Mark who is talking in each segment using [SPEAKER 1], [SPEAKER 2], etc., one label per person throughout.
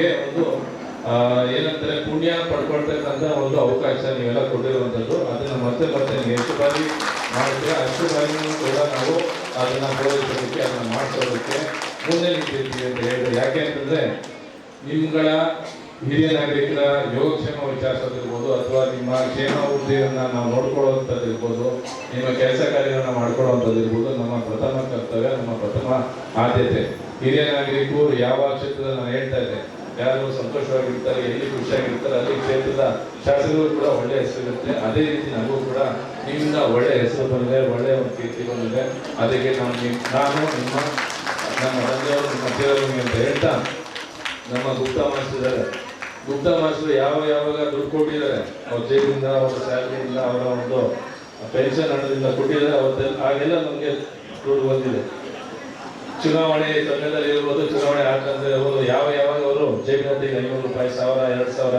[SPEAKER 1] ನಮಗೆ ಒಂದು ಏನಂತಾರೆ, ಪುಣ್ಯ ಪಡ್ಕೊಳ್ತಕ್ಕಂಥ ಒಂದು ಅವಕಾಶ ನೀವೆಲ್ಲ ಕೊಟ್ಟಿರುವಂಥದ್ದು. ಅದನ್ನು ಮತ್ತೆ ಮತ್ತೆ ನೀವು ಎಷ್ಟು ಬಾರಿ ಮಾಡಿದ್ರೆ ಅಷ್ಟು ಬಾರಿನೂ ಕೂಡ ನಾವು ಅದನ್ನು ಪೂರೈಸೋದಕ್ಕೆ, ಅದನ್ನು ಮಾಡಿಸೋದಕ್ಕೆ ಮುಂದೆ ನಿಂತಿರ್ತೀವಿ ಅಂತ ಹೇಳಿದ್ರು ಯಾಕೆ ಅಂತಂದರೆ, ನಿಮ್ಗಳ ಹಿರಿಯ ನಾಗರಿಕರ ಯೋಗಕ್ಷೇಮ ವಿಚಾರಿಸೋದಿರ್ಬೋದು, ಅಥವಾ ನಿಮ್ಮ ಕ್ಷೇಮ ಹುದ್ದೆಯನ್ನು ನಾವು ನೋಡ್ಕೊಳ್ಳುವಂಥದ್ದಿರ್ಬೋದು ನಿಮ್ಮ ಕೆಲಸ ಕಾರ್ಯವನ್ನು ಮಾಡ್ಕೊಳ್ಳುವಂಥದ್ದಿರ್ಬೋದು ನಮ್ಮ ಪ್ರಥಮ ಕರ್ತವ್ಯ, ನಮ್ಮ ಪ್ರಥಮ ಆದ್ಯತೆ. ಹಿರಿಯ ನಾಗರಿಕರು ಯಾವ ಕ್ಷೇತ್ರದಲ್ಲಿ ನಾನು ಹೇಳ್ತಾ ಇದ್ದೆ ಯಾರು ಸಂತೋಷವಾಗಿರ್ತಾರೆ, ಎಲ್ಲಿ ಖುಷಿಯಾಗಿರ್ತಾರೆ, ಅಲ್ಲಿ ಕ್ಷೇತ್ರದ ಶಾಸಕರು ಕೂಡ ಒಳ್ಳೆ ಹೆಸರಿರುತ್ತೆ ಅದೇ ರೀತಿ ನಮಗೂ ಕೂಡ ನಿಮ್ಮಿಂದ ಒಳ್ಳೆ ಹೆಸರು ಬಂದಿದೆ, ಒಳ್ಳೆ ಒಂದು ಕೀರ್ತಿ ಬಂದಿದೆ. ಅದಕ್ಕೆ ನಾನು ನಾನು ನಿಮ್ಮ, ನಮ್ಮ ತಂದೆಯವರು, ನಿಮ್ಮ ದೇವರಿಗೆ ಅಂತ ಹೇಳ್ತಾ ನಮ್ಮ ಗುಪ್ತಾ ಮಾಸ್ಟರ್ ಗುಪ್ತ ಮಾಸ್ಟರ್ ಯಾವ ಯಾವಾಗ ದುಡ್ಡು ಕೊಟ್ಟಿದ್ದಾರೆ, ಅವ್ರ ಜೇಬಿಂದ, ಅವರ ಸ್ಯಾಲರಿಯಿಂದ, ಅವರ ಒಂದು ಪೆನ್ಷನ್ ಹಣದಿಂದ ಕೊಟ್ಟಿದ್ದಾರೆ, ಅವತ್ತೆಲ್ಲ, ಹಾಗೆಲ್ಲ ನಮಗೆ ದುಡ್ಡು ಬಂದಿದೆ. ಚುನಾವಣೆ ಸಮಯದಲ್ಲಿ ಇರ್ಬೋದು, ಚುನಾವಣೆ ಹಾಕಂದ್ರೆ ಅವರು ಯಾವ ಯಾವಾಗ ಅವರು ಜೇಬಿನಲ್ಲಿ ಐನೂರು ರೂಪಾಯಿ, ಸಾವಿರ, ಎರಡು ಸಾವಿರ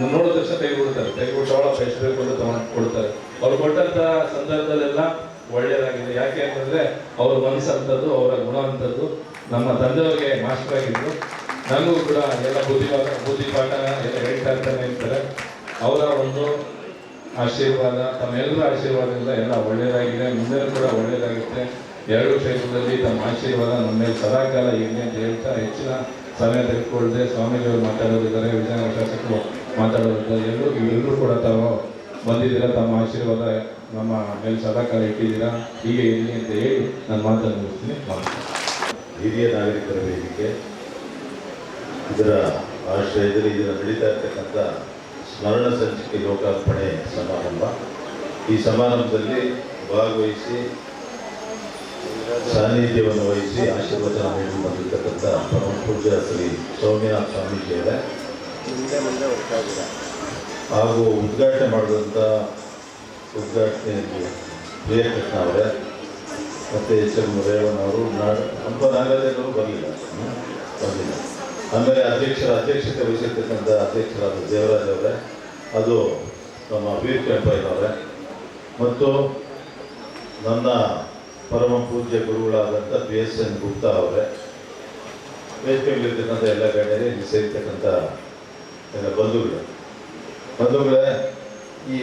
[SPEAKER 1] ನೋಡಿದ ತಕ್ಷಣ ತೆಗೆದುಬಿಡ್ತಾರೆ. ತೆಗೆದುಬಿಟ್ಟು ಅವಳ ಬೇಕು ಅಂತ ತಗೊಂಡು ಕೊಡ್ತಾರೆ. ಅವ್ರು ಕೊಟ್ಟಂತ ಸಂದರ್ಭದಲ್ಲೆಲ್ಲ ಒಳ್ಳೆಯದಾಗಿದೆ ಯಾಕೆ ಅಂತಂದ್ರೆ ಅವ್ರ ಮನಸ್ಸಂಥದ್ದು, ಅವರ ಗುಣ ಅಂಥದ್ದು ನಮ್ಮ ತಂದೆಯವರಿಗೆ ಮಾಸ್ಟರ್ ಆಗಿದ್ದು, ನನಗೂ ಕೂಡ ಎಲ್ಲ ಬುದ್ಧಿ ಪಾಠ ಎಲ್ಲ ಹೇಳ್ತಾ ಇರ್ತಾನೆ ಇರ್ತಾರೆ ಅವರ ಒಂದು ಆಶೀರ್ವಾದ, ತಮ್ಮೆಲ್ಲರ ಆಶೀರ್ವಾದದಿಂದ ಎಲ್ಲ ಒಳ್ಳೆಯದಾಗಿದೆ ಮುಂದೆ ಕೂಡ ಒಳ್ಳೆಯದಾಗುತ್ತೆ ಎರಡು ಕ್ಷೇತ್ರದಲ್ಲಿ ತಮ್ಮ ಆಶೀರ್ವಾದ, ನಮ್ಮ ಮೇಲೆ ಸದಾಕಾಲ ಇರಲಿ ಅಂತ ಹೇಳ್ತಾ ಹೆಚ್ಚಿನ ಸಮಯ ತೆಗೆದುಕೊಳ್ಳದೆ ಸ್ವಾಮೀಜಿಯವರು ಮಾತಾಡೋದಿದ್ದಾರೆ ವಿಜಯನಗರ ಶಾಸಕರು ಮಾತಾಡೋದಿದ್ದಾರೆ, ಎಲ್ಲರೂ ಎಲ್ಲರೂ ಕೂಡ ತಾವು ಬಂದಿದ್ದೀರಾ, ತಮ್ಮ ಆಶೀರ್ವಾದ ನಮ್ಮ ಮೇಲೆ ಸದಾಕಾಲ ಇಟ್ಟಿದ್ದೀರಾ, ಹೀಗೆ ಇರಲಿ ಅಂತ ಹೇಳಿ ನಾನು ನಮಸ್ಕಾರ.
[SPEAKER 2] ಹಿರಿಯ ನಾಗರಿಕರ ವೇದಿಕೆ, ಇದರ ಆಶ್ರಯದಲ್ಲಿ ಇದರ ನಡೀತಾ ಇರ್ತಕ್ಕಂಥ ಸ್ಮರಣ ಸಂಚಿಕೆ ಲೋಕಾರ್ಪಣೆ ಸಮಾರಂಭ. ಈ ಸಮಾರಂಭದಲ್ಲಿ ಭಾಗವಹಿಸಿ ಸಾನ್ನಿಧ್ಯವನ್ನು ವಹಿಸಿ ಆಶೀರ್ವಚನ ನೀಡಿ ಬಂದಿರತಕ್ಕಂಥ ಪರಮ ಪೂಜ್ಯ ಶ್ರೀ ಸೌಮ್ಯನಾಥ ಸ್ವಾಮೀಜಿಯವರೇ. ಹಾಗೂ ಉದ್ಘಾಟನೆ ಮಾಡಿದಂಥ ಉದ್ಘಾಟನೆ ಪ್ರಿಯಕೃಷ್ಣ ಅವರೇ, ಮತ್ತು ಎಚ್ ಎಂ ರೇವಣ್ಣವರು ನಾಡು ಹಂಪ ನಾಗರಾಜರು ಬರಲಿಲ್ಲ. ಬರಲಿಲ್ಲ. ಆಮೇಲೆ ಅಧ್ಯಕ್ಷರ, ಅಧ್ಯಕ್ಷತೆ ವಹಿಸಿರ್ತಕ್ಕಂಥ ಅಧ್ಯಕ್ಷರಾದ ದೇವರಾಜ್ ಅವರೇ, ಅದು ನಮ್ಮ ವೀರ್ ಕೆಂಪಯ್ಯನವರೇ ಮತ್ತು ನನ್ನ ಪರಮ ಪೂಜ್ಯ ಗುರುಗಳಾದಂಥ ಬಿ ಎಸ್ ಎನ್ ಗುಪ್ತಾ ಅವರೇ. ವೇದಿಕೆಯಲ್ಲಿರ್ತಕ್ಕಂಥ ಎಲ್ಲ ಗಣ್ಯರೇ ಇಲ್ಲಿ ಸೇರಿರ್ತಕ್ಕಂಥ ಎಲ್ಲ ಬಂಧುಗಳು. ಬಂಧುಗಳೇ, ಈ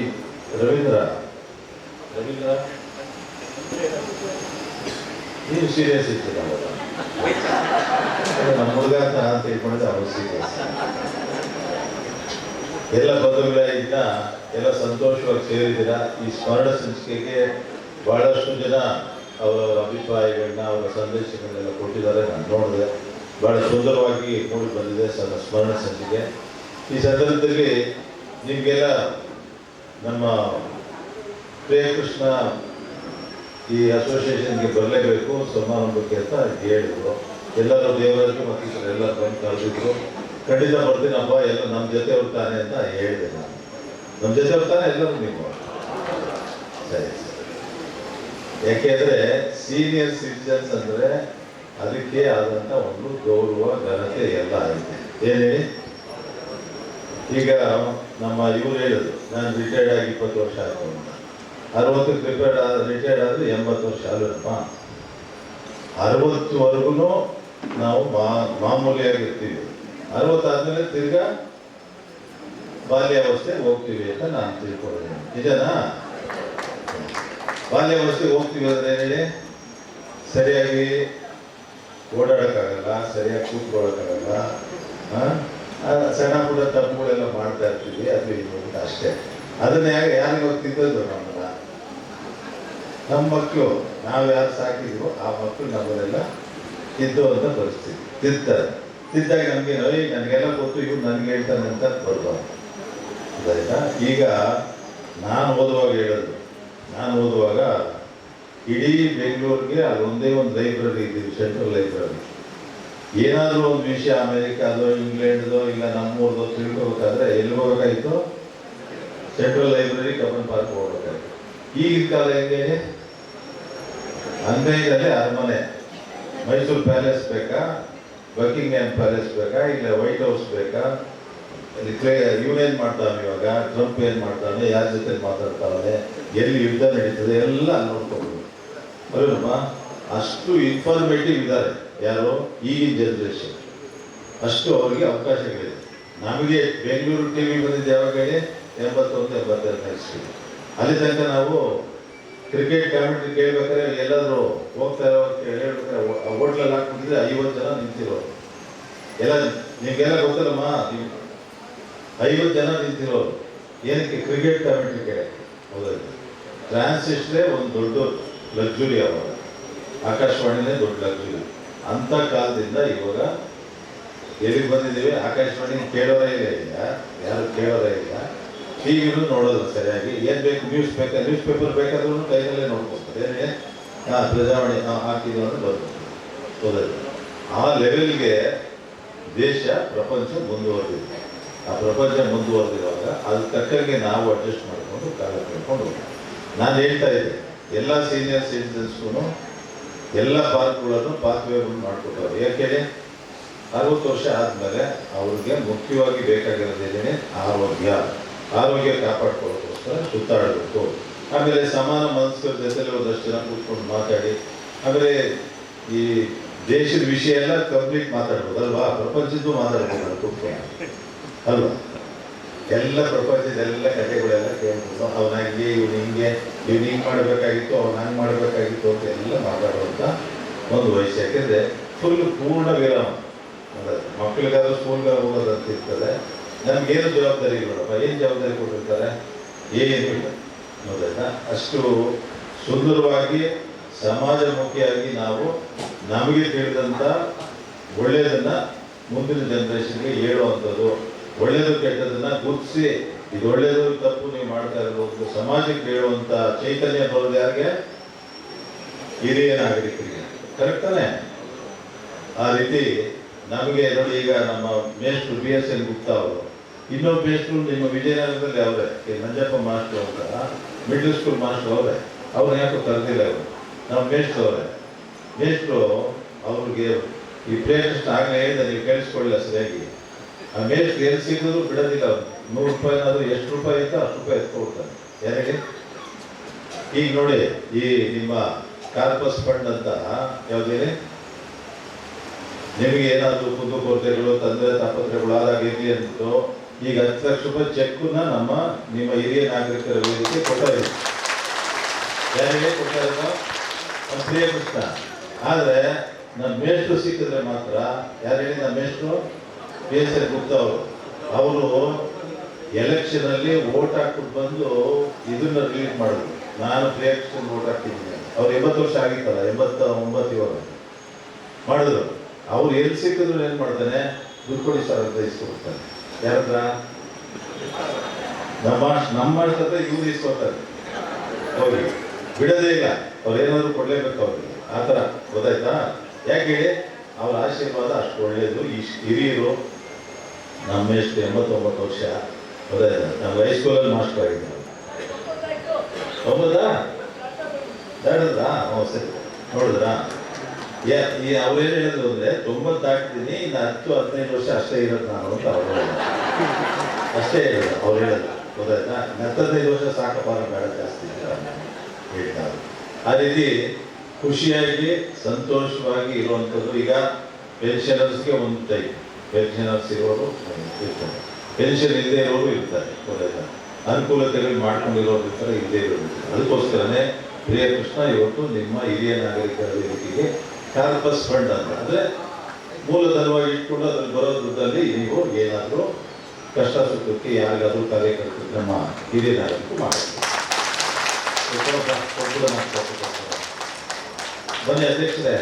[SPEAKER 2] ರವೀಂದ್ರ ರವೀಂದ್ರ, ನೀವು ಸೀರಿಯಸ್ ಇರ್ತೀರಲ್ಲ. ನಮ್ಮ ಹುಡುಗ ಅಂತ ನಾನು ತಿಳ್ಕೊಂಡಿದ್ದೆ, ಅವರು ಸೀರಿಯಸ್ ಎಲ್ಲ ಬಂಧುಗಳೇ ಇದ್ದ ಎಲ್ಲ ಸಂತೋಷವಾಗಿ ಸೇರಿದ್ದೀರಾ? ಈ ಸ್ಮರಣ ಸಂಚಿಕೆಗೆ ಬಹಳಷ್ಟು ಜನ ಅವರವರ ಅಭಿಪ್ರಾಯಗಳನ್ನ, ಅವರ ಸಂದೇಶಗಳನ್ನೆಲ್ಲ ಕೊಟ್ಟಿದ್ದಾರೆ. ನಾನು ನೋಡಿದೆ. ಬಹಳ ಸುಂದರವಾಗಿ ಮೂಡಿ ಬಂದಿದೆ ಸರ್, ಸ್ಮರಣ ಸಂಚಿಕೆ ಈ ಸಂದರ್ಭದಲ್ಲಿ ನಿಮಗೆಲ್ಲ ನಮ್ಮ ಪ್ರಿಯಕೃಷ್ಣ ಈ ಅಸೋಸಿಯೇಷನ್ಗೆ ಬರಲೇಬೇಕು ಸಮಾರಂಭಕ್ಕೆ ಅಂತ ಹೇಳಿದ್ರು. ಎಲ್ಲರೂ ದೇವರಾಜು ಮತ್ತು ಎಲ್ಲ ಬಂದು ಕರೆದಿದ್ರು. ಖಂಡಿತ ಬರ್ತೀನಪ್ಪ ಎಲ್ಲ ನಮ್ಮ ಜೊತೆ ಹೋಗ್ತಾನೆ ಅಂತ ಹೇಳಿದೆ ನಾನು. ನಮ್ಮ ಜೊತೆ ಹೋಗ್ತಾನೆ ಎಲ್ಲರೂ ನೀವು ಸರಿ. ಯಾಕೆಂದ್ರೆ ಸೀನಿಯರ್ ಸಿಟಿಜನ್ಸ್ ಅಂದ್ರೆ ಅದಕ್ಕೆ ಆದಂತ ಒಂದು ಗೌರವ, ಘನತೆ ಎಲ್ಲ ಆಗಿದೆ ಏನೇ ಈಗ ನಮ್ಮ ಇವ್ರು ಹೇಳಿದ್ರು, ನಾನು ರಿಟೈರ್ಡ್ ಆಗಿ ಇಪ್ಪತ್ತು ವರ್ಷ ಆಯ್ತು ಅರವತ್ತಕ್ಕೆ ರಿಟೈರ್ಡ್ ಆದ ರಿಟೈರ್ಡ್ ಆದರೆ ಎಂಬತ್ತು ವರ್ಷ ಅಲ್ವಪ್ಪ ಅರವತ್ತುವರೆಗೂ ನಾವು ಮಾ, ಮಾಮೂಲಿಯಾಗಿರ್ತೀವಿ. ಅರವತ್ತಾದ್ಮೇಲೆ ತಿರ್ಗಾ ಬಾಲ್ಯಾವಸ್ಥೆಗೆ ಹೋಗ್ತೀವಿ ಅಂತ ನಾನು ತಿಳ್ಕೊಳ್ತೀನಿ. ನಿಜನಾ? ಬಾಲ್ಯಾವಸ್ಥೆಗೆ ಹೋಗ್ತೀವಿ ಏನ್ ಹೇಳಿ, ಸರಿಯಾಗಿ ಓಡಾಡೋಕ್ಕಾಗಲ್ಲ, ಸರಿಯಾಗಿ ಕೂತ್ಕೊಳ್ಳೋಕ್ಕಾಗಲ್ಲ ಸಣ್ಣ ಪುಟ್ಟ ತಪ್ಪುಗಳೆಲ್ಲ ಮಾಡ್ತಾ ಇರ್ತೀವಿ, ಅದು ಇದು ಅಂತ ಅಷ್ಟೇ. ಅದನ್ನ ಯಾರು, ಯಾರಿಗೆ ತಿದ್ದದ್ದು ನಮ್ಮನ್ನ ನಮ್ಮ ಮಕ್ಕಳು, ನಾವು ಯಾರು ಸಾಕಿದ್ವೋ ಆ ಮಕ್ಕಳು ನಮ್ಮನ್ನೆಲ್ಲ ತಿದ್ದುವಂತ ಪರಿಸ್ಥಿತಿ ತಿದ್ದಾರೆ ತಿದ್ದಾಗ ನಮಗೆ ಅಯ್ಯ ನನಗೆಲ್ಲ ಗೊತ್ತು, ಇವ್ರು ನನಗೆ ಹೇಳ್ತಾನೆ ಅಂತ ಬರ್ಬಾರ್ದು. ಈಗ ನಾನು ಓದುವಾಗ ಹೇಳೋದು ನಾನು ಓದುವಾಗ ಇಡೀ ಬೆಂಗಳೂರಿಗೆ ಅಲ್ಲೊಂದೇ ಒಂದು ಲೈಬ್ರರಿ ಇದ್ದೀವಿ ಸೆಂಟ್ರಲ್ ಲೈಬ್ರರಿ. ಏನಾದರೂ ಒಂದು ವಿಷಯ, ಅಮೇರಿಕಾದೋ, ಇಂಗ್ಲೆಂಡ್ದೋ, ಇಲ್ಲ ನಮ್ಮೂರ್ದೋ ತಿಳ್ಕೊಬೇಕಾದ್ರೆ ಎಲ್ಲಿ ಹೋಗ್ಬೇಕಾಯ್ತು ಸೆಂಟ್ರಲ್ ಲೈಬ್ರರಿ, ಕಬ್ಬನ್ ಪಾರ್ಕ್ ಹೋಗ್ಬೇಕಾಯ್ತು ಈಗಿನ ಕಾಲ ಹೆಂಗೆ? ಅಂಗೈದಲ್ಲಿ ಅರಮನೆ. ಮೈಸೂರು ಪ್ಯಾಲೇಸ್ ಬೇಕಾ? ಬಕಿಂಗ್ಹ್ಯಾಮ್ ಪ್ಯಾಲೇಸ್ ಬೇಕಾ? ಇಲ್ಲ ವೈಟ್ ಹೌಸ್ ಬೇಕಾ? ಇಲ್ಲಿ ಕ್ಲೇ ಇವನೇನು ಮಾಡ್ತಾನೆ ಇವಾಗ? ಟ್ರಂಪ್ ಏನು ಮಾಡ್ತಾನೆ? ಯಾರ ಜೊತೆ ಮಾತಾಡ್ತಾನೆ? ಎಲ್ಲಿ ಯುದ್ಧ ನಡೀತದೆ ಎಲ್ಲ ನೋಡ್ಕೋಬೋದು ಬರೋಣಮ್ಮ ಅಷ್ಟು ಇನ್ಫಾರ್ಮೇಟಿವ್ ಇದ್ದಾರೆ. ಯಾರು? ಈಗಿನ ಜನರೇಷನ್ ಅಷ್ಟು ಅವರಿಗೆ ಅವಕಾಶಗಳಿದೆ. ನಮಗೆ ಬೆಂಗಳೂರು ಟಿ ವಿ ಬಂದಿದ್ದು ಯಾವಾಗ ಹೇಳಿ? ಎಂಬತ್ತೊಂದು, ಎಂಬತ್ತೆರಡು ಅಲ್ಲಿ ತನಕ ನಾವು ಕ್ರಿಕೆಟ್ ಕಾಮೆಂಟ್ರಿ ಕೇಳ್ಬೇಕಾದ್ರೆ ಎಲ್ಲಾದರೂ ಹೋಗ್ತಾ ಇರೋ ಹೇಳ್ಬೇಕಾದ್ರೆ ಹೋಟ್ಲಲ್ಲಿ ಹಾಕ್ಬಿಟ್ಟಿದ್ರೆ ಐವತ್ತು ಜನ ನಿಂತಿರೋರು. ಎಲ್ಲ ನಿಮಗೆಲ್ಲ ಗೊತ್ತಲ್ಲಮ್ಮ? ಐವತ್ತು ಜನ ನಿಂತಿರೋರು. ಏನಕ್ಕೆ? ಕ್ರಿಕೆಟ್ ಕಾಮೆಂಟ್ರಿ ಕೇಳಿ ಹೌದಲ್ಲ ಟ್ರಾನ್ಸಿಸ್ಟ್ರೇ ಒಂದು ದೊಡ್ಡ ಲಕ್ಸುರಿ ಅವಾಗ. ಆಕಾಶವಾಣಿನೇ ದೊಡ್ಡ ಲಕ್ಸುರಿ ಅಂಥ ಕಾಲದಿಂದ ಇವಾಗ ಎಲ್ಲಿಗೆ ಬಂದಿದ್ದೀವಿ? ಆಕಾಶವಾಣಿ ಕೇಳೋರೇ ಇಲ್ಲ ಯಾರು ಕೇಳೋರೇ ಇಲ್ಲ. ಟಿವಿನೂ ನೋಡೋದು ಸರಿಯಾಗಿ. ಏನು ಬೇಕು? ನ್ಯೂಸ್ ಬೇಕಾ? ನ್ಯೂಸ್ ಪೇಪರ್ ಬೇಕಾದ್ರೂ ಕೈಯಲ್ಲೇ ನೋಡ್ಕೊತಾರೆ ಏನೇ ಹಾಂ ಪ್ರಜಾವಾಣಿ ಹಾಂ ಹಾಕಿದ್ರು ಅಂದ್ರೆ ಬರ್ಬೋದು ಹೌದಲ್ಲ ಆ ಲೆವೆಲ್ಗೆ ದೇಶ, ಪ್ರಪಂಚ ಮುಂದುವರೆದಿದೆ. ಆ ಪ್ರಪಂಚ ಮುಂದುವರೆದಿರುವಾಗ ಅದು ತಕ್ಕಂಗೆ ನಾವು ಅಡ್ಜಸ್ಟ್ ಮಾಡಿಕೊಂಡು ಕಾಲ ಕೇಳ್ಕೊಂಡು ಹೋಗ್ತೀವಿ. ನಾನು ಹೇಳ್ತಾ ಇದ್ದೆ, ಎಲ್ಲ ಸೀನಿಯರ್ ಸಿಟಿಸನ್ಸ್ಗೂ ಎಲ್ಲ ಪಾರ್ಕ್ಗಳನ್ನು ಪಾರ್ಕ್ವೇಗಳನ್ನು ಮಾಡಿಕೊಟ್ಟವ್ರು. ಯಾಕೆಂದರೆ ಅರವತ್ತು ವರ್ಷ ಆದಮೇಲೆ ಅವ್ರಿಗೆ ಮುಖ್ಯವಾಗಿ ಬೇಕಾಗಿರೋದೇನೆ ಆರೋಗ್ಯ. ಆರೋಗ್ಯ ಕಾಪಾಡ್ಕೊಳ್ಳೋಕ್ಕೋಸ್ಕರ ಸುತ್ತಾಡಬೇಕು ಆಮೇಲೆ ಸಮಾನ ಮನಸ್ಕರ ಜೊತೆಲಿ ಒಂದಷ್ಟು ಜನ ಕೂತ್ಕೊಂಡು ಮಾತಾಡಿ, ಆಮೇಲೆ ಈ ದೇಶದ ವಿಷಯ ಎಲ್ಲ ಕಂಪ್ಲೀಟ್ ಮಾತಾಡ್ಬೋದಲ್ವಾ ಪ್ರಪಂಚದ್ದು ಮಾತಾಡ್ಬೋದು ಕೂತ್ಕೊಂಡು ಅಲ್ವಾ? ಎಲ್ಲ ಪ್ರಪಂಚದೆಲ್ಲ ಕಥೆಗಳೆಲ್ಲ ಕೇಳ್ಬೋದು. ಅವನ ಹಂಗೆ, ಇವನು ಹಿಂಗೆ ಇವನು ಹಿಂಗೆ ಮಾಡಬೇಕಾಗಿತ್ತು, ಅವ್ನ ಹಂಗೆ ಮಾಡಬೇಕಾಗಿತ್ತು ಅಂತ ಎಲ್ಲ ಮಾತಾಡುವಂಥ ಒಂದು ವಯಸ್ಸು ಯಾಕೆಂದರೆ ಫುಲ್ ಪೂರ್ಣ ವಿರಾಮ. ಮಕ್ಕಳಿಗಾದ್ರೂ ಸ್ಕೂಲ್ಗೆ ಹೋಗೋದು ಅಂತ ಇರ್ತದೆ. ನಮಗೇನು ಜವಾಬ್ದಾರಿ ಇಲ್ಲಪ್ಪ ಏನು ಜವಾಬ್ದಾರಿ ಕೊಟ್ಟಿರ್ತಾರೆ? ಏನು ಇಲ್ಲ ಹೌದಾ ಅಷ್ಟು ಸುಂದರವಾಗಿ, ಸಮಾಜಮುಖಿಯಾಗಿ ನಾವು ನಮಗೆ ತಿಳಿದಂಥ ಒಳ್ಳೆಯದನ್ನ ಮುಂದಿನ ಜನರೇಷನ್ಗೆ ಹೇಳುವಂಥದ್ದು. ಒಳ್ಳೆಯದು ಕೆಟ್ಟದನ್ನ ಗುರುತಿಸಿ, ಇದು ಒಳ್ಳೆಯದು ತಪ್ಪು ನೀವು ಮಾಡ್ತಾ ಇರಬಹುದು ಸಮಾಜಕ್ಕೆ ಹೇಳುವಂತ ಚೈತನ್ಯ ಬರೋದು ಯಾರಿಗೆ? ಹಿರಿಯ ನಾಗರಿಕರಿಗೆ. ಕರೆಕ್ಟ್ ತಾನೆ? ಆ ರೀತಿ ನಮಗೆ ನೋಡಿ ಈಗ ನಮ್ಮ ಮೇಷ್ಟ್ರು ಬಿ ಎಸ್ ಎನ್ ಗುಪ್ತಾ ಅವರು, ಇನ್ನೊಬ್ಬ ಮೇಷ್ಟ್ರು ನಿಮ್ಮ ವಿಜಯನಗರದಲ್ಲಿ ಅವರೇ ನಂಜಪ್ಪ ಮಾಸ್ಟ್ರು ಅಂತ ಮಿಡ್ಲ್ ಸ್ಕೂಲ್ ಮಾಸ್ಟ್ರು ಅವರೇ ಅವ್ರು ಯಾಕೋ ಕರೆದಿಲ್ಲ ಅವರು ನಮ್ಮ ಮೇಷ್ಟ್ರು ಅವರೇ. ಮೇಷ್ಟ್ರು ಅವ್ರಿಗೆ ಈ ಪ್ರೇರಿಸ್ಟ್ ಆಗಲೇ ಹೇಳಿದ ನೀವು ಕೇಳಿಸ್ಕೊಳ್ಳಿಲ್ಲ ಸರಿಯಾಗಿ. ಆ ಏನು ಸಿಗಿದ್ರು ಬಿಡೋದಿಲ್ಲ ಅವ್ರು. ನೂರು ರೂಪಾಯಿನಾದ್ರೂ ಎಷ್ಟು ರೂಪಾಯಿ ಅಂತ ಅಷ್ಟು ರೂಪಾಯಿ ಎತ್ಕೊಳ್ತಾರೆ. ಯಾರಿಗೆ ಈಗ ನೋಡಿ, ಈ ನಿಮ್ಮ ಕಾರ್ಪಸ್ ಫಂಡ್ ಅಂತ ಯಾವುದೇನೆ ನಿಮಗೆ ಏನಾದರೂ ಕುಂದುಕೊರತೆಗಳು ತೊಂದರೆ ತಾಪತ್ರೆಗಳು ಆದಾಗ ಇರಲಿ ಅಂತ ಈಗ ಹತ್ತು ಲಕ್ಷ ರೂಪಾಯಿ ಚೆಕ್ಕನ್ನ ನಮ್ಮ, ನಿಮ್ಮ ಹಿರಿಯ ನಾಗರಿಕರ ವೇದಿಕೆ ಕೊಟ್ಟರೆ ಯಾರಿಗೆ ಕೊಟ್ಟಾರೆ ಕೃಷ್ಣ ಆದರೆ ನಮ್ಮ ಮೇಷ್ಟ್ರು ಸಿಕ್ಕಿದ್ರೆ ಮಾತ್ರ ಯಾರಿಗೆ ನಮ್ಮ ಮೇಷ್ಟ್ರು? ಎಸ್ ಎಲ್ ಗುಪ್ತಾ ಅವರು ಅವರು ಎಲೆಕ್ಷನಲ್ಲಿ ಓಟ್ ಹಾಕ್ಬಿಟ್ಟು ಬಂದು ಇದನ್ನ ರಿಲೀಸ್ ಮಾಡಿದ್ರು. ನಾನು ಪ್ರಿಯ ಕೃಷ್ಣ ಓಟ್ ಹಾಕ್ತಿದ್ದೀನಿ ಅವ್ರು ಎಂಬತ್ತು ವರ್ಷ ಆಗಿತ್ತಲ್ಲ, ಎಂಬತ್ತ ಒಂಬತ್ತು ಇವಾಗ. ಮಾಡಿದ್ರು. ಅವ್ರು ಎಲ್ಲಿ ಸಿಕ್ಕಿದ್ರು ಏನು ಮಾಡ್ತಾನೆ? ದುಡ್ಡು ಕೊಡಿ ಸರ್ ಅಂತ ಇಸ್ಕೊಡ್ತಾನೆ ಯಾರತ್ರ? ನಮ್ಮ ನಮ್ಮ ಹತ್ರ ಇವ್ರು ಇಸ್ಕೊಡ್ತಾರೆ ಹೋಗಿ ಬಿಡೋದೇ ಇಲ್ಲ. ಅವ್ರು ಏನಾದ್ರು ಕೊಡ್ಲೇಬೇಕು ಅವ್ರಿಗೆ. ಆ ಥರ. ಗೊತ್ತಾಯ್ತಾ? ಯಾಕೆ? ಅವ್ರ ಆಶೀರ್ವಾದ ಅಷ್ಟು ಒಳ್ಳೆಯದು ಈ ಹಿರಿಯರು ನಮ್ಮ ಎಷ್ಟು ಎಂಬತ್ತೊಂಬತ್ತು ವರ್ಷ. ಅದೇ, ನಮ್ಮ ಹೈಸ್ಕೂಲಲ್ಲಿ ಮಾಸ್ಟರ್ ಆಗಿದ್ದಾರೆ. ಹೌದಾ? ದಾಟದ್ರಾ ಸರಿ. ನೋಡಿದ್ರಾ? ಈ ಅವ್ರೇನು ಹೇಳಿದ್ರು ಅಂದರೆ, ತೊಂಬತ್ತು ದಾಟ್ತೀನಿ ಇನ್ನು ಹತ್ತು, ಹದಿನೈದು ವರ್ಷ ಅಷ್ಟೇ ಇರೋದು ನಾನು ಅಂತ ಅವ್ರು ಹೇಳಿದ್ರು. ಅಷ್ಟೇ ಹೇಳಿದ್ರು, ಅವ್ರು ಹೇಳೋದು ಗೊತ್ತಾಯ್ತಾ? ಹತ್ತದೈದು ವರ್ಷ ಸಾಕಪ್ಪ ಬೇಡ ಜಾಸ್ತಿ ಹೇಳ್ತಾರೆ. ಆ ರೀತಿ ಖುಷಿಯಾಗಿ, ಸಂತೋಷವಾಗಿ ಇರುವಂಥದ್ದು ಈಗ ಪೆನ್ಷನರ್ಸ್ಗೆ ಒಂದು ಟೈಪ್ ಪೆನ್ಷನರ್ಸ್ ಇರೋರು ಇರ್ತಾರೆ. ಪೆನ್ಷನ್ ಇಲ್ಲದೆ ಇರೋರು ಇರ್ತಾರೆ ಒಳ್ಳೆಯ ಅನುಕೂಲತೆಗಳು ಮಾಡ್ಕೊಂಡಿರೋರು ಇರ್ತಾರೆ ಇಲ್ಲದೆ ಇರೋರು ಇರ್ತಾರೆ. ಅದಕ್ಕೋಸ್ಕರನೇ ಪ್ರಿಯ ಕೃಷ್ಣ, ಇವತ್ತು ನಿಮ್ಮ ಹಿರಿಯ ನಾಗರಿಕರ ವೇದಿಕೆಗೆ ಕಾರ್ಪಸ್ ಫಂಡ್ ಅಂತ. ಅಂದರೆ ಮೂಲಧನವಾಗಿ ಇಟ್ಕೊಂಡು ಅದ್ರಲ್ಲಿ ಬರೋ ದುಡ್ಡಲ್ಲಿ ನೀವು ಏನಾದರೂ ಕಷ್ಟ ಸುಖಕ್ಕೆ ಯಾರಿಗಾದರೂ ಕಾರ್ಯಕರ್ತರು ನಮ್ಮ ಹಿರಿಯ ನಾಗರಿಕರು ಮಾಡಬೇಕು ಬನ್ನಿ ಅಧ್ಯಕ್ಷರೇ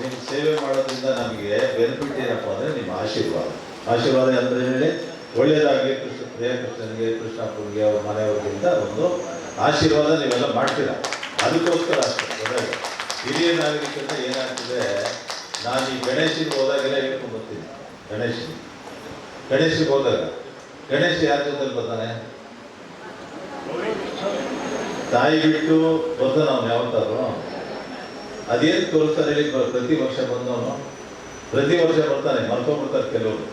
[SPEAKER 2] ನಿಮ್ಮ ಸೇವೆ ಮಾಡೋದ್ರಿಂದ ನಮಗೆ ಬೆನಿಫಿಟ್ ಏನಪ್ಪ ಅಂದರೆ ನಿಮ್ಮ ಆಶೀರ್ವಾದ. ಆಶೀರ್ವಾದ ಅಂದರೆ ಹೇಳಿ ಒಳ್ಳೆಯದಾಗಿ ಕೃಷ್ಣ ಪ್ರಿಯ ಕೃಷ್ಣನಿಗೆ, ಕೃಷ್ಣಪ್ಪನಿಗೆ, ಅವ್ರ ಮನೆಯವರಿಗಿಂತ ಒಂದು ಆಶೀರ್ವಾದ ನೀವೆಲ್ಲ ಮಾಡ್ತೀರ? ಅದಕ್ಕೋಸ್ಕರ ಅಷ್ಟೇ ಹಿರಿಯ ನಾಗರಿಕರಿಂದ ಏನಾಗ್ತದೆ, ನಾನು ಈ ಗಣೇಶಿಗೆ ಹೋದಾಗೆಲ್ಲ ಹೇಳ್ಕೊಂಡು ಬರ್ತೀನಿ. ಗಣೇಶ ಗಣೇಶಿಗೆ ಹೋದಾಗ, ಗಣೇಶ ಯಾರ ಜೊತೆಲಿ ಬರ್ತಾನೆ? ತಾಯಿ ಬಿಟ್ಟು ಬರ್ತಾನ ಅವ್ನು ಯಾವತ್ತಾದ್ರು? ಅದೇನು ತೋರಿಸ್ತಾರೆ ಹೇಳಿ ಪ್ರತಿ ವರ್ಷ ಬಂದವನು? ಪ್ರತಿ ವರ್ಷ ಬರ್ತಾನೆ ಮರ್ಕೊಂಡ್ಬಿಡ್ತಾರೆ ಕೆಲವರು.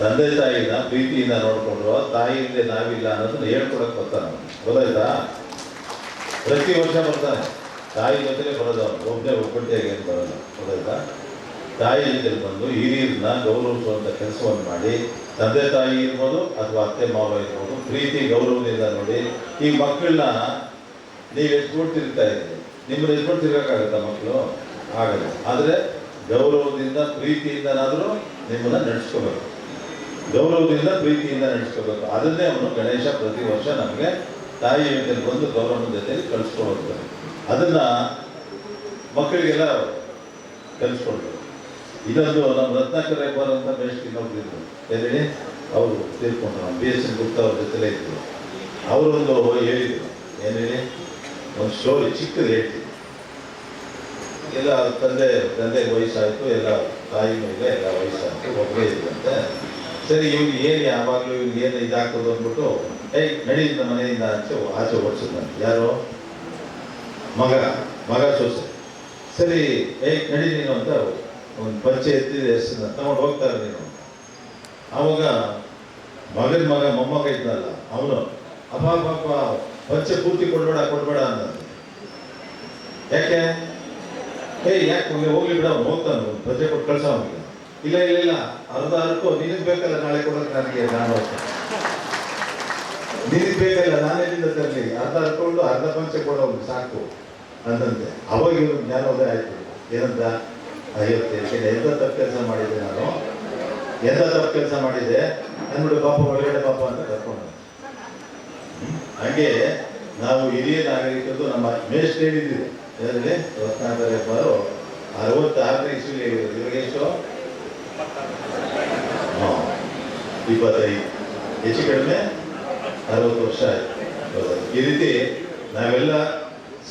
[SPEAKER 2] ತಂದೆ ತಾಯಿನ ಪ್ರೀತಿಯಿಂದ ನೋಡಿಕೊಂಡ್ರು, ತಾಯಿ ನಾವಿಲ್ಲ ಅನ್ನೋದನ್ನ ಹೇಳ್ಕೊಡಕ್ ಬರ್ತಾನೆ. ಗೊತ್ತಾಯ್ತಾ? ಪ್ರತಿ ವರ್ಷ ಬರ್ತಾನೆ. ತಾಯಿ ಜೊತೆಲೇ ಬರೋದು ಒಬ್ಬನೇ ಒಬ್ಬಟ್ಟಿಯಾಗಿ ಏನು ಬರೋಲ್ಲ. ಗೊತ್ತಾಯ್ತಾ? ತಾಯಿ ಜೊತೆ ಬಂದು ಹಿರಿಯರನ್ನ ಗೌರವಿಸುವಂಥ ಕೆಲಸವನ್ನು ಮಾಡಿ, ತಂದೆ ತಾಯಿ ಇರ್ಬೋದು ಅಥವಾ ಅತ್ತೆ ಮಾವ ಇರ್ಬೋದು, ಪ್ರೀತಿ, ಗೌರವದಿಂದ ನೋಡಿ, ಈ ಮಕ್ಕಳನ್ನ ನೀವು ಎಷ್ಟು ಕೊಡ್ತಿರ್ತಾ ಇದ್ದೀರಿ? ನಿಮ್ಮನ್ನ ಎತ್ಕೊಂಡು ತಿರ್ಗಕ್ಕಾಗತ್ತಾ ಮಕ್ಕಳು ಆಗಲ್ಲ ಆದರೆ ಗೌರವದಿಂದ, ಪ್ರೀತಿಯಿಂದನಾದರೂ ನಿಮ್ಮನ್ನು ನಡೆಸ್ಕೋಬೇಕು. ಗೌರವದಿಂದ, ಪ್ರೀತಿಯಿಂದ ನಡೆಸ್ಕೋಬೇಕು. ಅದನ್ನೇ ಅವನು ಗಣೇಶ ಪ್ರತಿ ವರ್ಷ ನಮಗೆ ತಾಯಿ ಜೊತೆಲಿ ಬಂದು ಗೌರವನ ಜೊತೆಲಿ ಕಳಿಸ್ಕೊಡ್ತಾರೆ ಅದನ್ನ ಮಕ್ಕಳಿಗೆಲ್ಲ ಕಲಿಸ್ಕೊಳ್ಬೇಕು. ಇದೊಂದು ನಮ್ಮ ರತ್ನಾಕರ್ ಹೆಬ್ಬಾರ್ ಅಂತ ಇನ್ನೊಬ್ರು ಹೇಳಿ ಅವರು ತೀರ್ಕೊಂಡ್ರು. ಬಿ ಎಸ್ ಎನ್ ಗುಪ್ತಾ ಅವ್ರ ಜೊತೆಲೇ ಇದ್ರು. ಅವರೊಂದು ಹೇಳಿದ್ರು. ಏನು ಒಂದು ಸ್ಟೋರಿ ಚಿಕ್ಕದು. ಹೇಳ್ತೀನಿ ಎಲ್ಲ ತಂದೆ, ತಂದೆಗೆ ವಯಸ್ಸಾಯಿತು, ಎಲ್ಲ ತಾಯಿ ಮೇಲೆ ಎಲ್ಲ ವಯಸ್ಸಾಯಿತು, ಒಬ್ಬರೇ ಇದ್ದಂತೆ ಸರಿ ಇವ್ರಿಗೆ ಏನು ಯಾವಾಗಲೂ ಇವ್ನಿಗೆ ಏನು ಇದಾಗ್ತದೆ ಅಂದ್ಬಿಟ್ಟು, ಏಯ್ ನಡೀತ ಮನೆಯಿಂದ ಅಂತ ಆಚೆ ಓಡಿಸಿದ್ನಂತೆ ಯಾರು? ಮಗ ಮಗ ಸೊಸೆ. ಸರಿ, ಏಯ್, ನಡಿ ನೀನು ಅಂತ ಒಂದು ಪಂಚೆ ಎತ್ತಿದ ಹೆಸರನ್ನ ತಗೊಂಡು ಹೋಗ್ತಾರೆ ನೀನು ಅವಾಗ ಮಗನ ಮಗ, ಮೊಮ್ಮಗ ಇದ್ನಲ್ಲ, ಅವನು ಅಪ್ಪ ಪಾಪ ಪಂಚೆ ಪೂರ್ತಿ ಕೊಡ್ಬೇಡ ಕೊಡ್ಬೇಡ ಅಂತ ಯಾಕೆ? ಏ, ಯಾಕೆ ಹೋಗ್ಲಿ ಬಿಡ ಹೋಗ್ತಾನು ರಜೆ ಕೊಟ್ಟು ಕಳ್ಸ ಅವನಿಗೆ. ಇಲ್ಲ ಇಲ್ಲ ಇಲ್ಲ, ಅರ್ಧ ಅರ್ಕು, ನಿನಗೆ ಬೇಕಲ್ಲ ನಾಳೆ ಕೊಡೋಕೆ ನನಗೆ, ನಾನು ನಿನಗೆ ಬೇಕಲ್ಲ ನಾನೆಲ್ಲಿಂದ ತರಲಿ. ಅರ್ಧ ಅರ್ಕೊಂಡು ಅರ್ಧ ಪಂಚೆ ಕೊಡೋನು ಸಾಕು. ಅಂತಂತೆ ಅವಾಗ ಇವನು ಜ್ಞಾನೋದಯ ಆಯ್ತು. ಏನಂತ? ಯಾಕೆಂದ್ರೆ ಎಂತ ತಪ್ಪು ಕೆಲಸ ಮಾಡಿದ್ದೆ ನಾನು? ಎಂತ ತಪ್ಪು ಕೆಲಸ ಮಾಡಿದ್ದೆ? ಅಂದ್ಬಿಟ್ಟು ಪಾಪ, ಒಳಗಡೆ ಪಾಪ ಅಂತ ಕರ್ಕೊಂಡು ಹಂಗೆ ನಾವು ಹಿರಿಯ ನಾಗರಿಕರು ನಮ್ಮ ಮೇಷ್ಟ್ರು ಹೇಳಿದ್ದೀವಿ. ರತ್ನಾಕರ ಹೆಬ್ಬಾರು ಅರವತ್ತಾರನೇ ಇಸ್ವಿಲಿ ಇವಾಗ ಎಷ್ಟು? ಇಪ್ಪತ್ತೈದು. ಹೆಚ್ಚು ಕಡಿಮೆ ಅರವತ್ತು ವರ್ಷ ಆಯ್ತು. ಈ ರೀತಿ ನಾವೆಲ್ಲ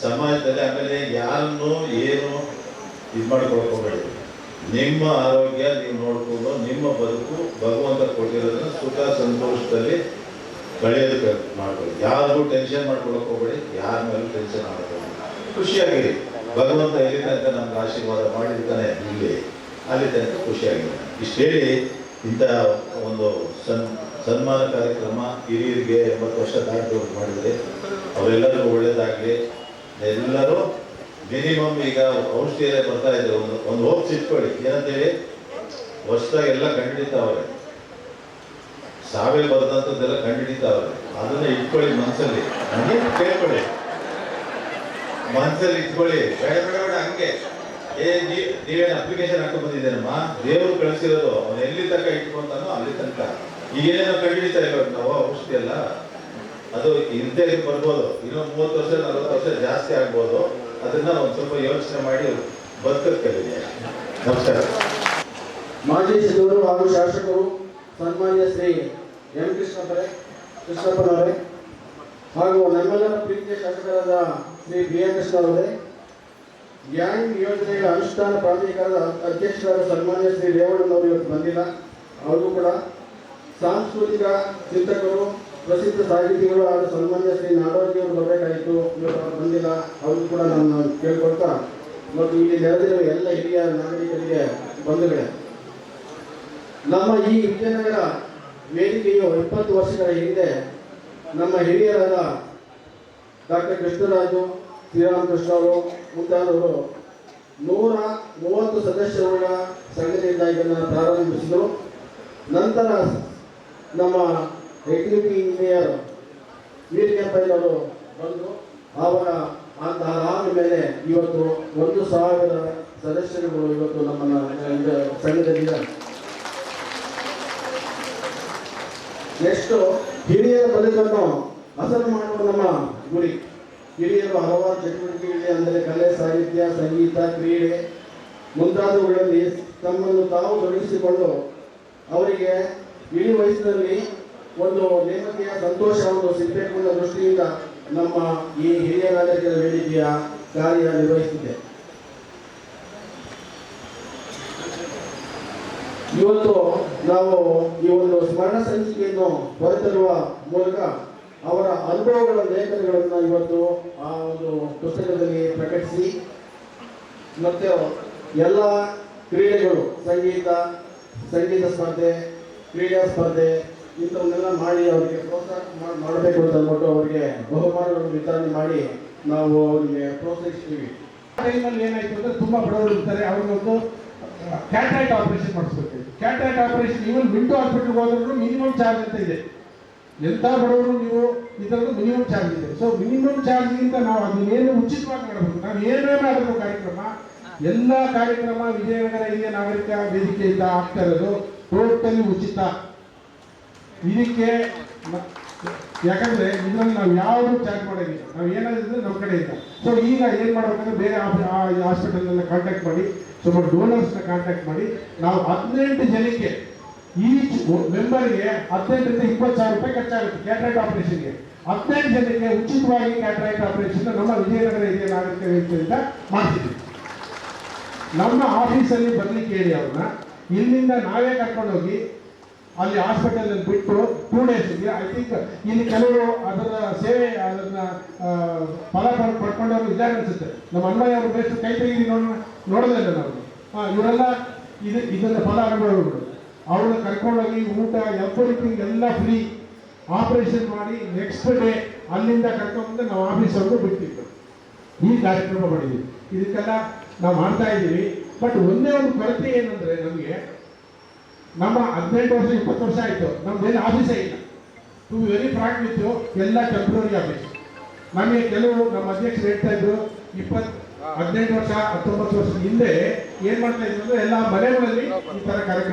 [SPEAKER 2] ಸಮಾಜದಲ್ಲಿ ಆಮೇಲೆ ಯಾರನ್ನು ಏನು ಇದು ಮಾಡ್ಕೊಳಕ್ ಹೋಗ್ಬೇಡಿ ನಿಮ್ಮ ಆರೋಗ್ಯ ನೀವು ನೋಡ್ಕೊಂಡು ನಿಮ್ಮ ಬದುಕು ಭಗವಂತ ಕೊಟ್ಟಿರೋದನ್ನ ಸುಖ ಸಂತೋಷದಲ್ಲಿ ಕಳೆಯೋದಕ್ಕೆ ಮಾಡ್ಕೊಳ್ಳಿ. ಯಾರಿಗೂ ಟೆನ್ಷನ್ ಮಾಡ್ಕೊಳಕ್ ಹೋಗ್ಬೇಡಿ. ಯಾರ ಮೇಲೂ ಟೆನ್ಷನ್ ಮಾಡ್ಕೊಳ್ಳಿ ಖುಷಿಯಾಗಿರಿ. ಭಗವಂತ ಎಲ್ಲಿ ತನಕ ನಮ್ಗೆ ಆಶೀರ್ವಾದ ಮಾಡಿರ್ತಾನೆ ಇಲ್ಲಿ. ಅಲ್ಲಿ ತನಕ ಖುಷಿಯಾಗಿದೆ ಇಷ್ಟು ಹೇಳಿ, ಇಂಥ ಒಂದು ಸನ್, ಸನ್ಮಾನ ಕಾರ್ಯಕ್ರಮ ಹಿರಿಯರಿಗೆ ಎಂಬತ್ತು ವರ್ಷ ದಾಟಿದವ್ರು ಮಾಡಿದರೆ, ಅವರೆಲ್ಲರಿಗೂ ಒಳ್ಳೇದಾಗಲಿ. ಎಲ್ಲರೂ ಮಿನಿಮಮ್ ಈಗ ಔಷಧಿಯಲ್ಲೇ ಬರ್ತಾ ಇದ್ದಾರೆ ಒಂದು ಒಂದು ಹೋಪ್ಸ್ ಇಟ್ಕೊಳ್ಳಿ ಏನಂತೇಳಿ ವರ್ಷದಾಗ ಎಲ್ಲ ಕಂಡುಹಿಡಿತಾವ್ರೆ ಸಾವೇ ಬರೆದಂಥದ್ದೆಲ್ಲ ಅವರು. ಅದನ್ನ ಇಟ್ಕೊಳ್ಳಿ ಮನಸ್ಸಲ್ಲಿ ಹಂಗೆ ಕೇಳ್ಕೊಳ್ಳಿ. ಮನಸ್ಸಲ್ಲಿ ಇಟ್ಕೊಳ್ಳಿ. ಬೇಡ ಹಂಗೆ. ಏ ನೀವೇನು ಅಪ್ಲಿಕೇಶನ್ ಹಾಕೊಂಡ್ ಬಂದಿದ್ದೇನಮ್ಮ ದೇವರು ಕಳಿಸಿರೋದು. ಅವನು ಎಲ್ಲಿ ತನಕ ಇಟ್ಕೊಂತಾನೋ ಅಲ್ಲಿ ತನಕ. ಈಗೇನೋ ಕಂಡುಹಿಡಿತಾ ಇವಾಗ ನಾವು, ಔಷಧಿ ಅಲ್ಲ ಅದು ಇಂತೆ ಬರ್ಬೋದು. ಇನ್ನೂ ಮೂವತ್ತು ವರ್ಷ, ನಲ್ವತ್ತು ವರ್ಷ ಜಾಸ್ತಿ ಆಗ್ಬೋದು. ಅದನ್ನ ಒಂದು ಸ್ವಲ್ಪ ಯೋಚನೆ ಮಾಡಿ ಬದುಕಕ್ಕೆ ಕಲೀರಿ. ನಮಸ್ಕಾರ.
[SPEAKER 3] ಮಾಜಿ ಸಚಿವರು ಹಾಗೂ ಶಾಸಕರು ಸನ್ಮಾನ್ಯ ಶ್ರೀ ಎಂ ಕೃಷ್ಣಪ್ಪರೇ ಕೃಷ್ಣಪ್ಪನವರೇ, ಹಾಗೂ ನಮ್ಮೆಲ್ಲರ ಪ್ರೀತಿಯ ಶಾಸಕರಾದ ಶ್ರೀ ಬಿ ಎನ್ ಕೃಷ್ಣ ಅವರೇ ಗ್ಯಾಂಗ್ ಯೋಜನೆಗಳ ಅನುಷ್ಠಾನ ಪ್ರಾಧಿಕಾರದ ಅಧ್ಯಕ್ಷರಾದ ಸನ್ಮಾನ್ಯ ಶ್ರೀ ರೇವಣ್ಣನವರು ಇವತ್ತು ಬಂದಿಲ್ಲ. ಅವರು ಕೂಡ ಸಾಂಸ್ಕೃತಿಕ ಚಿಂತಕರು, ಪ್ರಸಿದ್ಧ ಸಾಹಿತಿಗಳು ಆದ ಸನ್ಮಾನ್ಯ ಶ್ರೀ ನಾಡೋಜಿಯವರು ಬರಬೇಕಾಯಿತು ಇವತ್ತು ಅವರು ಬಂದಿಲ್ಲ. ಅವರು ಕೂಡ ನಾನು ಕೇಳ್ಕೊಳ್ತಾ, ಮತ್ತು ಇಲ್ಲಿ ನೆರೆದಿರುವ ಎಲ್ಲ ಹಿರಿಯ ನಾಗರಿಕರಿಗೆ ಬಂಧುಗಳೇ, ನಮ್ಮ ಈ ವಿಜಯನಗರ ವೇದಿಕೆಯು ಇಪ್ಪತ್ತು ವರ್ಷಗಳ ಹಿಂದೆ ನಮ್ಮ ಹಿರಿಯರಾದ ಡಾಕ್ಟರ್ ಕೃಷ್ಣರಾಜು, ಶ್ರೀರಾಮಕೃಷ್ಣ ಅವರು ಮುಂತಾದವರು ನೂರ ಮೂವತ್ತು ಸದಸ್ಯರುಗಳ ಸಂಘದಿಂದ ಇದನ್ನು ಪ್ರಾರಂಭಿಸಿದರು. ನಂತರ ನಮ್ಮ ಎಕ್ಸಿಕ್ಯೂಟಿವ್ ಇಂಜಿನಿಯರ್ ವೀರ್ ಕೆಂಪಯ್ಯನವರು ಬಂದು ಅವರ ಆದ ಮೇಲೆ ಇವತ್ತು ಒಂದು ಸಾವಿರ ಸದಸ್ಯರುಗಳು ಇವತ್ತು ನಮ್ಮನ್ನು ಇದು ನೆಕ್ಸ್ಟ್ ಹಿರಿಯರ ಬದುಕನ್ನು ಹಸನು ಮಾಡುವ ನಮ್ಮ ಗುರಿ. ಹಿರಿಯರು ಹಲವಾರು ಚಟುವಟಿಕೆಗಳಿಗೆ ಅಂದರೆ ಕಲೆ, ಸಾಹಿತ್ಯ, ಸಂಗೀತ, ಕ್ರೀಡೆ ಮುಂತಾದವುಗಳಲ್ಲಿ ತಮ್ಮನ್ನು ತಾವು ತೊಡಗಿಸಿಕೊಂಡು ಅವರಿಗೆ ಇಳಿ ವಯಸ್ಸಿನಲ್ಲಿ ಒಂದು ನೇಮಕೆಯ ಸಂತೋಷವನ್ನು ಸಿಗಬೇಕು ದೃಷ್ಟಿಯಿಂದ ನಮ್ಮ ಈ ಹಿರಿಯ ನಾಗರಿಕರ ವೇದಿಕೆಯ ಕಾರ್ಯ ನಿರ್ವಹಿಸಿದೆ ಇವತ್ತು ನಾವು ಈ ಒಂದು ಸ್ಮರಣ ಸಂಚಿಕೆಯನ್ನು ಹೊರತರುವ ಮೂಲಕ ಅವರ ಅನುಭವಗಳ ಲೇಖನಗಳನ್ನು ಇವತ್ತು ಆ ಒಂದು ಪುಸ್ತಕದಲ್ಲಿ ಪ್ರಕಟಿಸಿ, ಮತ್ತೆ ಎಲ್ಲ ಕ್ರೀಡೆಗಳು, ಸಂಗೀತ ಸಂಗೀತ ಸ್ಪರ್ಧೆ, ಕ್ರೀಡಾ ಸ್ಪರ್ಧೆ, ಇಂಥವನ್ನೆಲ್ಲ ಮಾಡಿ ಅವರಿಗೆ ಪ್ರೋತ್ಸಾಹ ಮಾಡ್- ಮಾಡಬೇಕು ಅಂತ ಅಂದ್ಬಿಟ್ಟು ಅವರಿಗೆ ಬಹುಮಾನಗಳನ್ನು ವಿತರಣೆ ಮಾಡಿ
[SPEAKER 4] ನಾವು ಅವರಿಗೆ ಪ್ರೋತ್ಸಾಹಿಸ್ತೀವಿ. ಟೈಮಲ್ಲಿ ಏನಾಯ್ತು ಅಂದರೆ ತುಂಬ ಬಡವರು ಇರ್ತಾರೆ, ಅವ್ರಿಗೊಂದು ಕ್ಯಾಟ್ರೈಟ್ ಆಪರೇಷನ್ ಮಾಡಿಸ್ಬೇಕು. ಕ್ಯಾಟ್ರಾಕ್ಟ್ ಆಪರೇಷನ್ ಈವನ್ ವಿಂಡೋ ಹಾಸ್ಪಿಟಲ್ಗೆ ಹೋದ್ರೂ ಮಿನಿಮಮ್ ಚಾರ್ಜ್ ಅಂತ ಇದೆ. ಎಂಥ ಬಡವರು ನೀವು ಇದರದ್ದು ಮಿನಿಮಮ್ ಚಾರ್ಜ್ ಇದೆ. ಸೊ ಮಿನಿಮಮ್ ಚಾರ್ಜ್ಗಿಂತ ನಾವು ಅದನ್ನೇನು ಉಚಿತವಾಗಿ ಮಾಡಬೇಕು ನಾವು ಏನೇ ಮಾಡಬೇಕು ಕಾರ್ಯಕ್ರಮ, ಎಲ್ಲ ಕಾರ್ಯಕ್ರಮ ವಿಜಯನಗರ ಹಿರಿಯ ನಾಗರಿಕ ವೇದಿಕೆಯಿಂದ ಆಗ್ತಾ ಇರೋದು ಟೋಟಲಿ ಉಚಿತ. ಇದಕ್ಕೆ ಯಾಕಂದ್ರೆ ಇದ್ರಲ್ಲಿ ನಾವು ಯಾವುದು ಚಾರ್ಜ್ ಮಾಡೋದಿಲ್ಲ. ನಾವು ಏನಾದ್ರು ನಮ್ಮ ಇಲ್ಲ ಸೊ ಈಗ ಏನು ಮಾಡ್ಬೇಕಂದ್ರೆ ಬೇರೆ ಹಾಸ್ಪಿಟಲ್ ಕಾಂಟ್ಯಾಕ್ಟ್ ಮಾಡಿ. ಸ್ವಲ್ಪ ಡೋನರ್ಸ್ನ ಕಾಂಟ್ಯಾಕ್ಟ್ ಮಾಡಿ, ನಾವು ಹದಿನೆಂಟು ಜನಕ್ಕೆ ಈಚ್ ಮೆಂಬರ್ಗೆ ಹದಿನೆಂಟರಿಂದ ಇಪ್ಪತ್ತು ಸಾವಿರ ರೂಪಾಯಿ ಖರ್ಚಾಗುತ್ತೆ ಕ್ಯಾಟ್ರಾಕ್ಟ್ ಆಪರೇಷನ್ಗೆ ಹದಿನೆಂಟು ಜನಕ್ಕೆ ಉಚಿತವಾಗಿ ಕ್ಯಾಟ್ರಾಕ್ಟ್ ಆಪರೇಷನ್ ನಮ್ಮ ವಿಜಯನಗರ ಹಿರಿಯ ನಾಗರಿಕ ವೇದಿಕೆಯಿಂದ ಮಾಡ್ತಿದ್ವಿ ನಮ್ಮ ಆಫೀಸಲ್ಲಿ ಬರ್ಲಿಕ್ಕೆ ಹೇಳಿ ಅವ್ರನ್ನ, ಇಲ್ಲಿಂದ ನಾವೇ ಕರ್ಕೊಂಡು ಹೋಗಿ ಅಲ್ಲಿ ಹಾಸ್ಪಿಟಲ್ ಬಿಟ್ಟು ಟೂ ಡೇಸ್ ಐ ಥಿಂಕ್ ಇಲ್ಲಿ ಕೆಲವರು ಅದರ ಸೇವೆ, ಅದನ್ನ ಫಲ ಪಡ್ಕೊಂಡವರು ಇದ್ದಾರೆ ಅನ್ಸುತ್ತೆ. ನಮ್ಮ ಅನ್ವಯ ಅವರು ಬೇಸ್ಟ್ ಕೈ ತೆಗೀರಿ ನೋಡೋಣ. ನೋಡೋದಿಲ್ಲ ನಾವು ಹಾಂ ಇವರೆಲ್ಲ ಇದು ಇದನ್ನ ಫಲ ಅನುಭವಗಳು ಅವ್ರನ್ನ ಕರ್ಕೊಂಡೋಗಿ ಊಟ ಎವ್ರಿಥಿಂಗ್ ಎಲ್ಲ ಫ್ರೀ ಆಪರೇಷನ್ ಮಾಡಿ ನೆಕ್ಸ್ಟ್ ಡೇ ಅಲ್ಲಿಂದ ಕರ್ಕೊಂಡ್ಬಂದು ನಾವು ಆಫೀಸವ್ರಿಗೂ ಬಿಟ್ಟಿದ್ದು ಈ ಕಾರ್ಯಕ್ರಮ ಮಾಡಿದ್ವಿ. ಇದಕ್ಕೆಲ್ಲ ನಾವು ಮಾಡ್ತಾ ಇದ್ದೀವಿ. ಬಟ್ ಒಂದೇ ಒಂದು ಕೊರತೆ ಏನಂದ್ರೆ ನಮಗೆ ನಮ್ಮ ಹದಿನೆಂಟು ವರ್ಷ, ಇಪ್ಪತ್ತು ವರ್ಷ ಆಯಿತು. ನಮ್ದೇನು ಆಫೀಸೇ ಇಲ್ಲ. ಟು ವೆರಿ ಫ್ರಾಂಕ್ ವಿತ್ ಎಲ್ಲ ಟೆಂಪ್ರರಿ ಆಫೀಸ್ ನಮಗೆ ಕೆಲವು ನಮ್ಮ ಅಧ್ಯಕ್ಷರು ಹೇಳ್ತಾ ಇದ್ರು, ಇಪ್ಪತ್ತು ಹದಿನೆಂಟು ವರ್ಷ ಹತ್ತೊಂಬತ್ತು ವರ್ಷದ ಹಿಂದೆ ಏನ್ ಮಾಡ್ತಾ ಇದ್ರು ಅಂದ್ರೆ ಎಲ್ಲ ಮನೆಗಳಲ್ಲಿ ಈ ತರ ಕಾರ್ಯಕ್ರಮ